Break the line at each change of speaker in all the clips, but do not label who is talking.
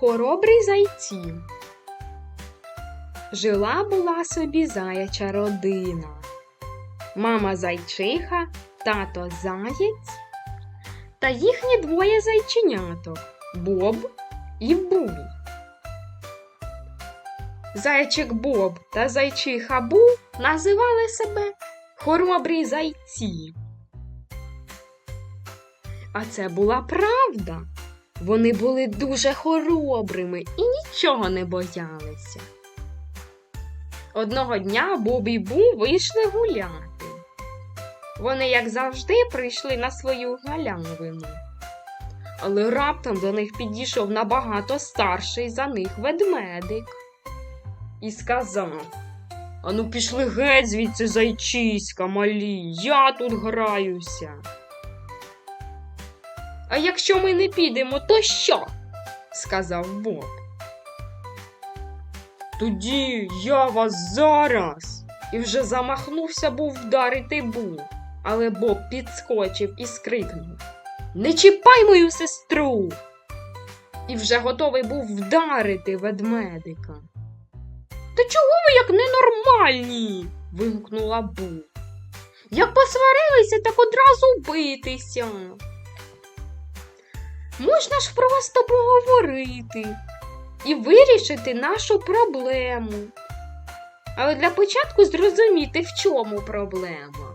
Хоробрі зайці. Жила була собі заяча родина. Мама зайчиха, тато заєць та їхні двоє зайченяток Боб і Бу. Зайчик Боб та зайчиха Бу називали себе хоробрі зайці. А це була правда. Вони були дуже хоробрими і нічого не боялися. Одного дня Боб і Бу вийшли гуляти. Вони, як завжди, прийшли на свою галявину. Але раптом до них підійшов набагато старший за них ведмедик і сказав: Ану, пішли геть звідси зайчиська малі, я тут граюся. А якщо ми не підемо, то що? сказав Боб. Тоді я вас зараз. І вже замахнувся був вдарити Бу, але Боб підскочив і скрикнув Не чіпай мою сестру. І вже готовий був вдарити ведмедика. Та чого ви як ненормальні? вигукнула Бу. Як посварилися, так одразу битися. Можна ж просто поговорити і вирішити нашу проблему. Але для початку зрозуміти, в чому проблема.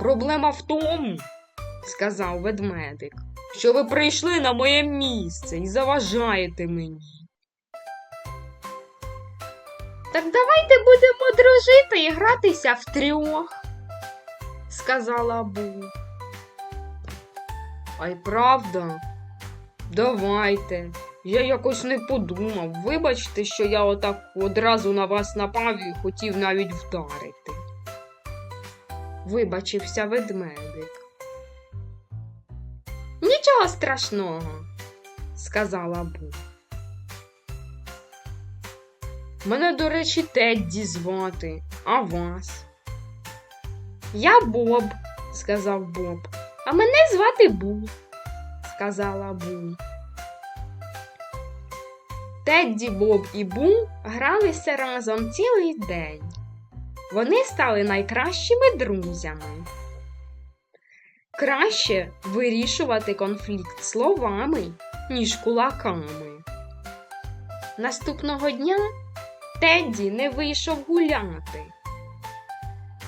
Проблема в тому, сказав ведмедик, що ви прийшли на моє місце і заважаєте мені. Так давайте будемо дружити і гратися втрьох, сказала Бу. А й правда? Давайте. Я якось не подумав. Вибачте, що я отак одразу на вас напав і хотів навіть вдарити. Вибачився ведмедик. Нічого страшного, сказала Бу. Мене, до речі, Тедді звати, а вас? Я Боб, сказав Боб. А мене звати Бу, сказала Бу. Тедді, Боб і Бу гралися разом цілий день. Вони стали найкращими друзями. Краще вирішувати конфлікт словами, ніж кулаками. Наступного дня Тедді не вийшов гуляти.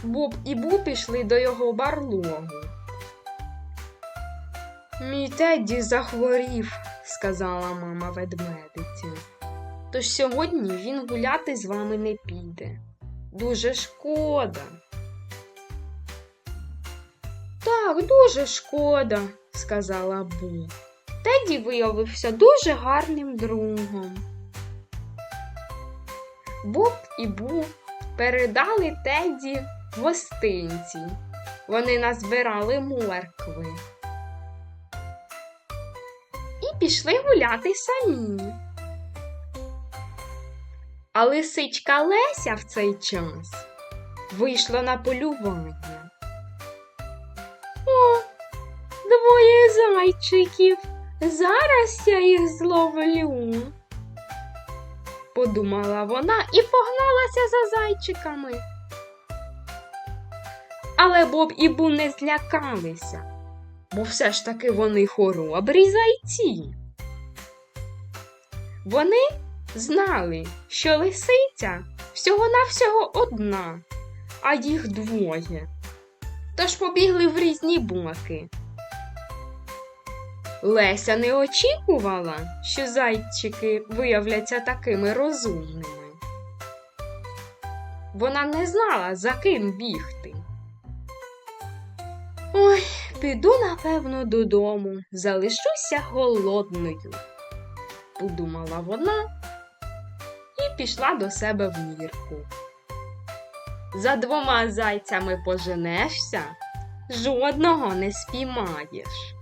Боб і Бу пішли до його барлогу. Мій Тедді захворів, сказала мама ведмедиці. Тож сьогодні він гуляти з вами не піде. Дуже шкода. Так, дуже шкода, сказала Бу. Теді виявився дуже гарним другом. Боб і Бу передали Теді гостинці. Вони назбирали моркви пішли гуляти самі. А лисичка Леся в цей час вийшла на полювання. О, двоє зайчиків. Зараз я їх зловлю. Подумала вона і погналася за зайчиками. Але Боб і Бу не злякалися бо все ж таки вони хоробрі зайці. Вони знали, що лисиця всього-навсього одна, а їх двоє. Тож побігли в різні боки. Леся не очікувала, що зайчики виявляться такими розумними. Вона не знала, за ким бігти. Ой, піду, напевно, додому, залишуся голодною, подумала вона і пішла до себе в нірку. За двома зайцями поженешся, жодного не спіймаєш.